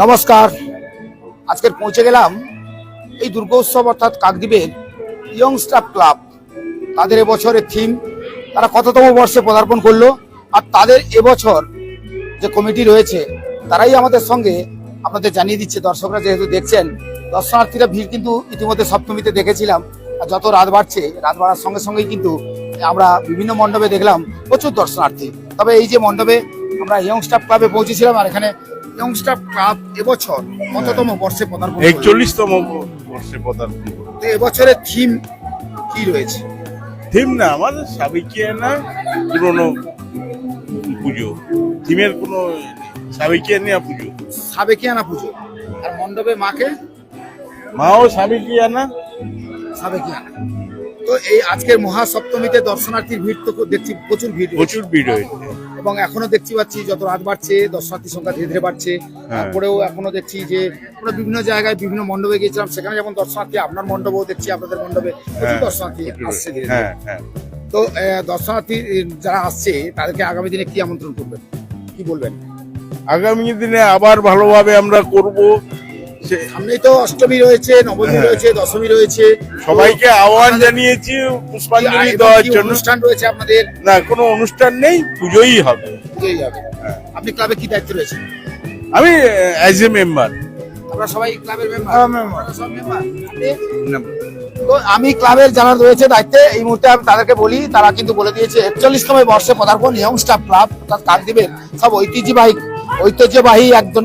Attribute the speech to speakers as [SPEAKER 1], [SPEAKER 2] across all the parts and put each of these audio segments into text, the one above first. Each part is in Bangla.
[SPEAKER 1] নমস্কার। আজকের পৌঁছে গেলাম এই দুর্গোৎসব অর্থাৎ কাকদ্বীপের ইয়ং স্টাফ ক্লাব তাদের এবছরের থিম তারা কততম বর্ষে পদার্পণ করল আর তাদের এবছর যে কমিটি রয়েছে, তারাই আমাদের সঙ্গে আপনাদের জানিয়ে দিচ্ছে। দর্শকরা যেহেতু দেখছেন, দর্শনার্থীরা ভিড় কিন্তু ইতিমধ্যে সপ্তমীতে দেখেছিলাম। আর যত রাত বাড়ছে, রাত বাড়ার সঙ্গে সঙ্গেই কিন্তু আমরা বিভিন্ন মণ্ডপে দেখলাম প্রচুর দর্শনার্থী। তবে এই যে মণ্ডপে আমরা ইয়ং স্টাফ ক্লাবে পৌঁছেছিলাম আর এখানে ইয়ং স্টাফ ক্লাব এবছর কততম বর্ষে পদার্পণ?
[SPEAKER 2] একচল্লিশতম বর্ষে পদার্পণ
[SPEAKER 1] তো এবছরের থিম কি রয়েছে?
[SPEAKER 2] থিম না আমাদের সাবেকিয়া না পুরনো পুজো। থিমের কোনো সাবেকিয়া নেওয়া পুজো।
[SPEAKER 1] সাবেকিয়ানা পুজো? আর মণ্ডপে মাকে?
[SPEAKER 2] মাও সাবেকিয়া না?
[SPEAKER 1] সাবেকিয়ানা তো এই আজকের মহাসপ্তমীতে দর্শনার্থীর ভিড় তো দেখছি প্রচুর ভিড়
[SPEAKER 2] প্রচুর ভিড় হয়েছে
[SPEAKER 1] এবং এখনও দেখছি পাচ্ছি যত রাত বাড়ছে দর্শনার্থীর সংখ্যা ধীরে ধীরে বাড়ছে। তারপরেও এখনও দেখছি যে আমরা বিভিন্ন জায়গায় বিভিন্ন মণ্ডপে গিয়েছিলাম সেখানে যেমন দর্শনার্থী আপনার মণ্ডপেও দেখছি আপনাদের মণ্ডপে
[SPEAKER 2] হ্যাঁ,
[SPEAKER 1] দর্শনার্থী আসছে ধীরে ধীরে।
[SPEAKER 2] হ্যাঁ। হ্যাঁ
[SPEAKER 1] তো দর্শনার্থী যারা আসছে তাদেরকে আগামী দিনে কি আমন্ত্রণ করবেন? কি বলবেন?
[SPEAKER 2] আগামী দিনে আবার ভালোভাবে আমরা করব। সে
[SPEAKER 1] সামনেই তো অষ্টমী রয়েছে নবমী
[SPEAKER 2] হ্যাঁ।
[SPEAKER 1] রয়েছে দশমী রয়েছে।
[SPEAKER 2] সবাইকে আহ্বান জানিয়েছি পুষ্পাঞ্জলি দেওয়ার জন্য।
[SPEAKER 1] অনুষ্ঠান রয়েছে আপনাদের?
[SPEAKER 2] না কোনো অনুষ্ঠান নেই পুজোই হবে।
[SPEAKER 1] বুঝেই যাবে
[SPEAKER 2] হ্যাঁ।
[SPEAKER 1] আপনি ক্লাবে কি দায়িত্ব রয়েছে
[SPEAKER 2] আমি অ্যাজ এ মেম্বার
[SPEAKER 1] আমরা সবাই ক্লাবের মেম্বার
[SPEAKER 2] হ্যাঁ,
[SPEAKER 1] মেম্বার তো আমি ক্লাবের যারা রয়েছে দায়িত্বে এই মুহূর্তে আমি তাদেরকে বলি তারা কিন্তু বলে দিয়েছে একচল্লিশতম বর্ষে পদার্পণ ইয়ং স্টাফ ক্লাব অর্থাৎ কাকদ্বীপের সব ঐতিহ্যবাহী ঐতিহ্যবাহী একজন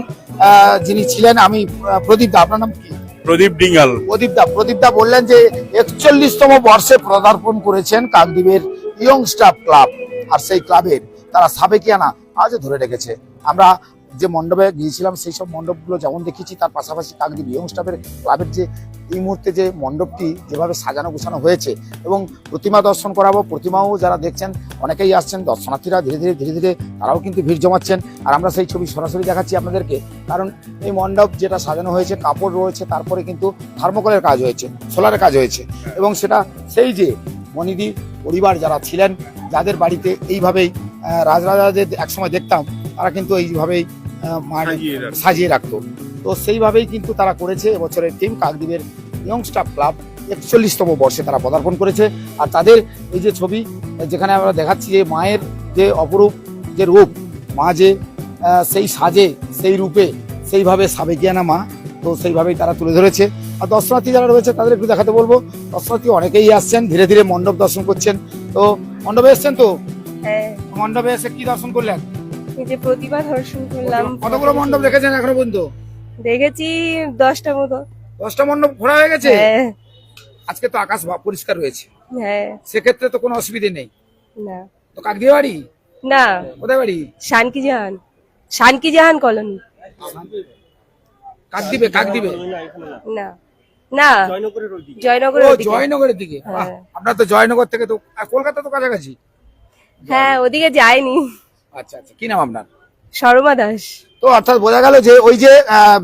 [SPEAKER 1] যিনি ছিলেন আমি প্রদীপ দা আপনার নাম কি?
[SPEAKER 2] প্রদীপ ডিঙ্গাল।
[SPEAKER 1] প্রদীপ দা প্রদীপ দা বললেন যে একচল্লিশতম বর্ষে পদার্পণ করেছেন কাকদ্বীপের ইয়ং স্টাফ ক্লাব আর সেই ক্লাবের তারা সাবেকিয়ানা আজও ধরে রেখেছে। আমরা যে মণ্ডপে গিয়েছিলাম, সেই সব মণ্ডপগুলো যেমন দেখেছি, তার পাশাপাশি কাকদ্বীপ ইয়ং স্টাফের ক্লাবের যে, এই মুহূর্তে যে মণ্ডপটি যেভাবে সাজানো গোছানো হয়েছে এবং প্রতিমা দর্শন করাবো, প্রতিমাও যারা দেখছেন, অনেকেই আসছেন, দর্শনার্থীরা ধীরে ধীরে ধীরে ধীরে তারাও কিন্তু ভিড় জমাচ্ছেন। আর আমরা সেই ছবি সরাসরি দেখাচ্ছি আপনাদেরকে, কারণ এই মণ্ডপ যেটা সাজানো হয়েছে, কাপড় রয়েছে, তারপরে কিন্তু থার্মোকলের কাজ হয়েছে সোলারের কাজ হয়েছে এবং সেটা সেই যে মনিদি পরিবার যারা ছিলেন, যাদের বাড়িতে এইভাবেই রাজরাজাদের একসময় দেখতাম, তারা কিন্তু এইভাবেই
[SPEAKER 2] সাজিয়ে রাখতো।
[SPEAKER 1] সাজিয়ে রাখতো। তো সেইভাবেই কিন্তু তারা করেছে। এবছরের টিম কাকদ্বীপের ইয়ং স্টাফ ক্লাব একচল্লিশতম বর্ষে তারা পদার্পণ করেছে। আর তাদের এই যে ছবি যেখানে আমরা দেখাচ্ছি যে মায়ের যে অপরূপ যে রূপ মা যে সেই সাজে সেই রূপে সেইভাবে সাবেকিয়ানা মা তো সেইভাবেই তারা তুলে ধরেছে। আর দর্শনার্থী যারা রয়েছে তাদের একটু দেখাতে বলব। দর্শনার্থী অনেকেই আসছেন ধীরে ধীরে মণ্ডপ দর্শন করছেন। তো মণ্ডপে এসছেন তো?
[SPEAKER 3] হ্যাঁ।
[SPEAKER 1] মণ্ডপে এসে কি দর্শন করলেন?
[SPEAKER 3] যে প্রতিভা দর্শন করলাম।
[SPEAKER 1] কতগুলো মণ্ডপ দেখেছেন এখনও পর্যন্ত?
[SPEAKER 3] দেখেছি দশটা মতো।
[SPEAKER 1] দশটা মণ্ডপ ঘোরা হয়ে গেছে?
[SPEAKER 3] হ্যাঁ।
[SPEAKER 1] আজকে তো আকাশ পরিষ্কার রয়েছে
[SPEAKER 3] হ্যাঁ।
[SPEAKER 1] সেক্ষেত্রে তো কোনো অসুবিধে নেই।
[SPEAKER 3] না।
[SPEAKER 1] তো কাকদিয়া বাড়ি
[SPEAKER 3] না।
[SPEAKER 1] কোথায় বাড়ি?
[SPEAKER 3] শানকি জাহান। শানকি জাহান কলোনি।
[SPEAKER 1] কাকদিবে কাকদিবে
[SPEAKER 3] না। না। জয়নগরের
[SPEAKER 1] ও জয়নগরের দিকে?
[SPEAKER 3] হ্যাঁ।
[SPEAKER 1] আপনার তো জয়নগর থেকে তো কলকাতা তো কাছাকাছি।
[SPEAKER 3] হ্যাঁ ওদিকে যায়নি
[SPEAKER 1] আচ্ছা আচ্ছা। কি নাম আপনার?
[SPEAKER 3] শর্মা দাস।
[SPEAKER 1] তো অর্থাৎ বোঝা গেল যে ওই যে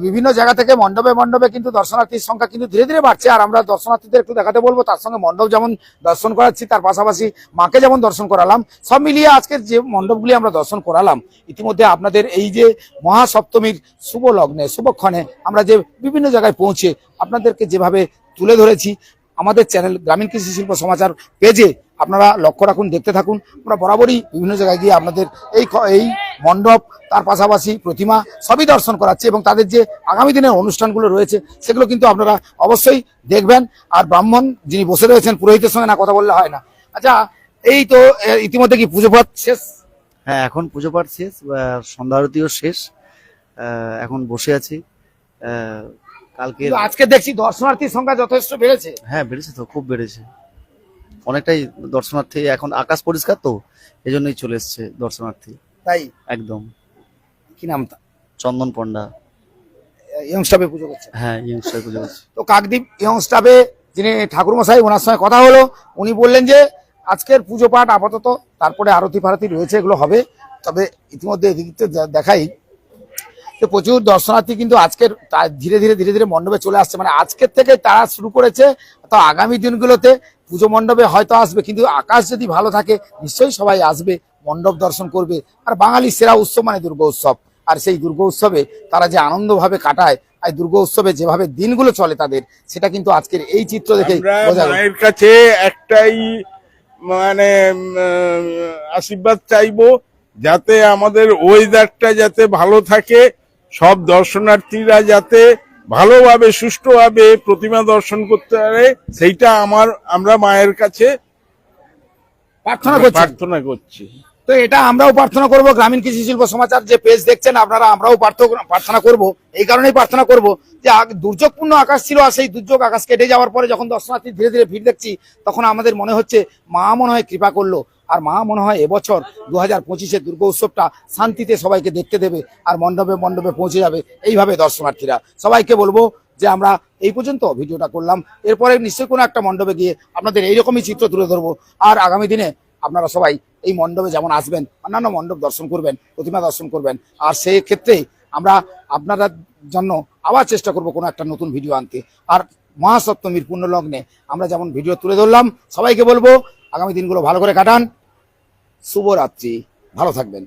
[SPEAKER 1] বিভিন্ন জায়গা থেকে মণ্ডপে মণ্ডপে কিন্তু দর্শনার্থীর সংখ্যা কিন্তু ধীরে ধীরে বাড়ছে। আর আমরা দর্শনার্থীদের একটু দেখাতে বলব তার সঙ্গে মণ্ডপ যেমন দর্শন করাচ্ছি তার পাশাপাশি মাকে যেমন দর্শন করালাম সব মিলিয়ে আজকের যে মণ্ডপগুলি আমরা দর্শন করালাম ইতিমধ্যে আপনাদের এই যে মহাসপ্তমীর শুভ লগ্নে শুভক্ষণে আমরা যে বিভিন্ন জায়গায় পৌঁছে আপনাদেরকে যেভাবে তুলে ধরেছি আমাদের চ্যানেল গ্রামীণ কৃষি শিল্প সমাচার পেজে আপনারা লক্ষ্য রাখুন দেখতে থাকুন। আমরা বরাবরই বিভিন্ন জায়গায় গিয়ে আপনাদের এই এই মণ্ডপ তার পাশাপাশি প্রতিমা সবই দর্শন করাচ্ছি এবং তাদের যে আগামী দিনের অনুষ্ঠানগুলো রয়েছে সেগুলো কিন্তু আপনারা অবশ্যই দেখবেন। আর ব্রাহ্মণ যিনি বসে রয়েছেন পুরোহিতের সঙ্গে না কথা বললে হয় না। আচ্ছা এই তো ইতিমধ্যে কি পুজো পাঠ শেষ?
[SPEAKER 4] হ্যাঁ এখন পুজো পাঠ শেষ আহ, সন্ধ্যা আরতিও শেষ। এখন বসে আছি। কালকে
[SPEAKER 1] আজকে দেখছি দর্শনার্থীর সংখ্যা যথেষ্ট বেড়েছে।
[SPEAKER 4] হ্যাঁ বেড়েছে তো খুব বেড়েছে। অনেকটাই দর্শনার্থী এখন আকাশ পরিষ্কার তো? এই জন্যই চলে এসছে দর্শনার্থী।
[SPEAKER 1] তাই?
[SPEAKER 4] একদম।
[SPEAKER 1] কি নাম
[SPEAKER 4] চন্দন পণ্ডা।
[SPEAKER 1] ইয়ং স্টাফে পুজো করছে?
[SPEAKER 4] হ্যাঁ পুজো করছে।
[SPEAKER 1] তো কাকদ্বীপ ইয়ং স্টাফে যিনি ঠাকুরমশাই ওনার সঙ্গে কথা হলো উনি বললেন যে আজকের পুজো পাঠ আপাতত তারপরে আরতি ফারতি রয়েছে এগুলো হবে। তবে ইতিমধ্যে এদিক দে- দেখাই যে প্রচুর দর্শনার্থী কিন্তু আজকের তা- ধীরে ধীরে ধীরে ধীরে মণ্ডপে চলে আসছে। মানে আজকের থেকে তারা শুরু করেছে তো আগামী দিনগুলোতে পুজো মণ্ডপে হয়তো আসবে কিন্তু আকাশ যদি ভালো থাকে নিশ্চয়ই সবাই আসবে মণ্ডপ দর্শন করবে আর বাঙালির সেরা উৎসব মানে দুর্গা উৎসব আর সেই দুর্গা উৎসবে তারা যে আনন্দভাবে কাটায় আর দুর্গা উৎসবে যেভাবে দিনগুলো চলে তাদের সেটা কিন্তু আজকের এই চিত্র দেখে।
[SPEAKER 2] মায়ের কাছে একটাই মানে আশীর্বাদ চাইব যাতে আমাদের ওয়েদারটা যাতে ভালো থাকে সব দর্শনার্থীরা যাতে ভালোভাবে সুষ্ঠুভাবে প্রতিমা দর্শন করতে পারে সেইটা আমার আমরা মায়ের কাছে
[SPEAKER 1] প্রার্থনা করছি।
[SPEAKER 2] প্রার্থনা করছি।
[SPEAKER 1] তো এটা আমরাও প্রার্থনা করব, গ্রামীণ কৃষি শিল্প সমাচার যে পেজ দেখছেন, আপনারা আমরাও প্রার্থনা করব। এই কারণেই প্রার্থনা করব যে দুর্যোগপূর্ণ আকাশ ছিল আর সেই দুর্যোগ আকাশ কেটে যাওয়ার পরে যখন দর্শনার্থী ধীরে ধীরে ভিড় দেখছি, তখন আমাদের মনে হচ্ছে মা মনে হয় কৃপা করল। আর মা মনে হয় এবছর দু হাজার পঁচিশে দুর্গা উৎসবটা শান্তিতে সবাইকে দেখতে দেবে আর মণ্ডপে মণ্ডপে পৌঁছে যাবে এইভাবে দর্শনার্থীরা। সবাইকে বলব যে আমরা এই পর্যন্ত ভিডিওটা করলাম। এরপরে নিশ্চয়ই কোনো একটা মণ্ডপে গিয়ে আপনাদের এইরকমই চিত্র তুলে ধরবো। আর আগামী দিনে আপনারা সবাই এই মণ্ডপে যেমন আসবেন, অন্যান্য মণ্ডপ দর্শন করবেন, প্রতিমা দর্শন করবেন, আর সেই ক্ষেত্রে আমরা আপনারা জন্য আবার চেষ্টা করব কোনো একটা নতুন ভিডিও আনতে। আর মহাসপ্তমীর পুণ্যলগ্নে আমরা যেমন ভিডিও তুলে ধরলাম, সবাইকে বলব আগামী দিনগুলো ভালো করে কাটান। শুভরাত্রি, ভালো থাকবেন।